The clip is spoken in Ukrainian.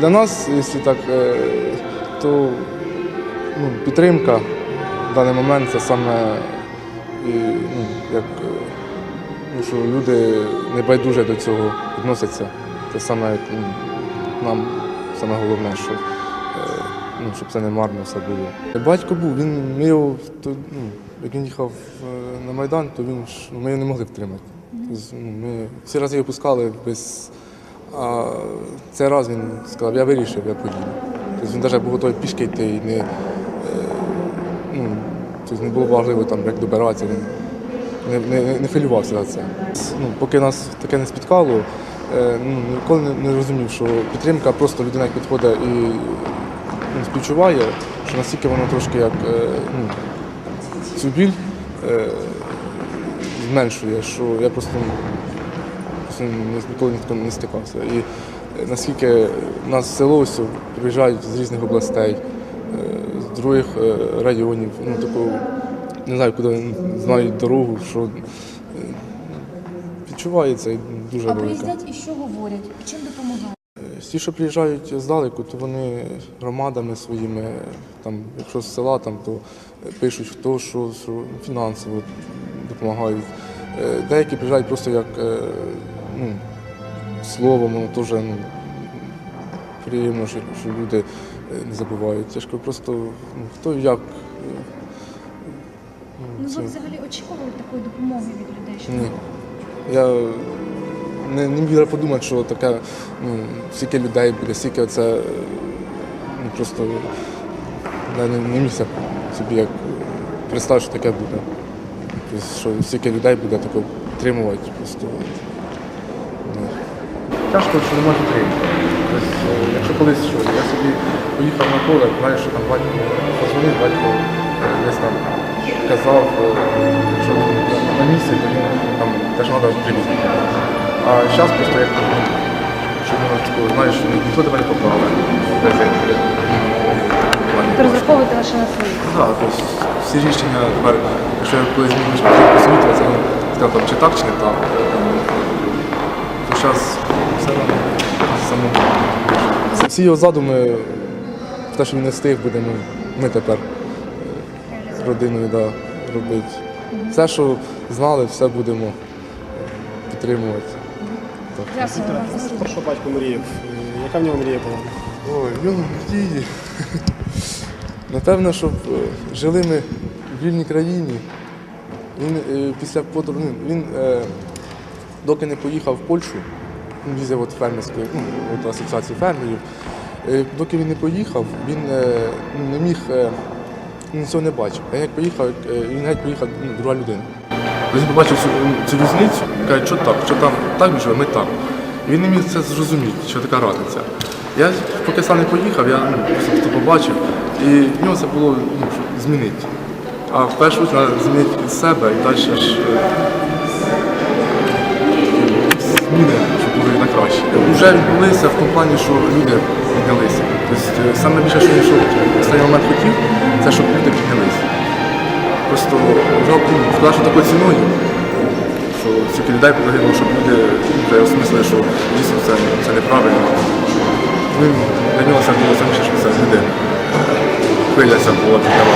Для нас, якщо так, е, то ну, підтримка в даний момент це саме і, ну, як, е, ну, що люди небайдуже до цього відносяться. Це саме як, ну, нам саме головне, що, е, ну, щоб це не марно все було. Батько був, він ми його, то, ну, як він їхав на Майдан, то він ж, ну, ми його не могли втримати. Ну, ми всі рази його пускали без. А цей раз він сказав, я вирішив, я поїду. Тобто він навіть був готовий пішки йти і не, е, ну, тобто не було важливо там, як добиратися. Він не, не, не хвилювався за це. Ну, поки нас таке не спіткало, е, ну, ніколи не, розумів, що підтримка просто людина як підходить і ну, співчуває, що настільки воно трошки як е, ну, цю біль зменшує, що я просто ні- ніколи ні з таким не стикався. І е, наскільки нас в село ось приїжджають з різних областей, е, з других е, районів, ну таку, не знаю, куди знають дорогу, що відчувається і дуже А велика. приїздять і що говорять? Чим допомагають? Ті, що приїжджають здалеку, то вони громадами своїми, там, якщо з села, там, то пишуть хто, що, що фінансово допомагають. Деякі приїжджають просто як ну, словом, воно теж ну, приємно, що, що люди е, не забувають. Тяжко просто ну, хто як. е, Ну це- ви взагалі очікували такої допомоги від людей? Що ні. Я не, не міг подумати, що таке, ну, стільки людей буде, стільки це е, ну, просто я не, не міг собі як представити, що таке буде. Тобто, що стільки людей буде таке підтримувати. Просто, ну. Тяжко, що немає підтримки. Тобто, е, якщо колись що, я собі поїхав на поле, знаю, що там батько позвонив, батько е, десь там казав, е, що на місці, то він там теж треба прибігти. А зараз просто як ну, що знаєш, ніхто тебе не поправить. Десь як, в плані ви розраховуєте лише на свої? так, тобто всі рішення тепер, якщо я колись зміниш посвітила, це сказав чи так, чи не так. Зараз все одно самому. Всі його задуми, те, що він не встиг, будемо ми тепер з родиною да, робити. Все, що знали, все будемо е, підтримувати. Вам. Про що батько мріяв? Е, Яка в нього мрія була? Ой, він мрії. Напевно, щоб е, жили ми в вільній країні. Він після подорожі, він доки не поїхав в Польщу, він візив от фермерської, ну, от асоціації фермерів. Е, доки він не поїхав, він е, не міг, е, він цього не бачив. А як поїхав, він геть поїхав ну, друга людина. Він побачив цю, цю різницю, каже, що так, що там так ми ми так. Він не міг це зрозуміти, що така разниця. Я поки сам не поїхав, я ну, просто побачив, і в нього це було ну, змінити. А в першу чергу треба змінити себе і далі ж зміни, щоб були на краще. Вже відбулися в тому плані, що люди піднялися. Тобто е, саме більше, що він що останній момент хотів, це щоб люди піднялися. Просто жалко, ну, сказав, що такою ціною, що стільки людей загинуло, щоб люди вже осмислили, що дійсно це, це неправильно. Він для нього це було саміше, що це люди хвиляться була підняла.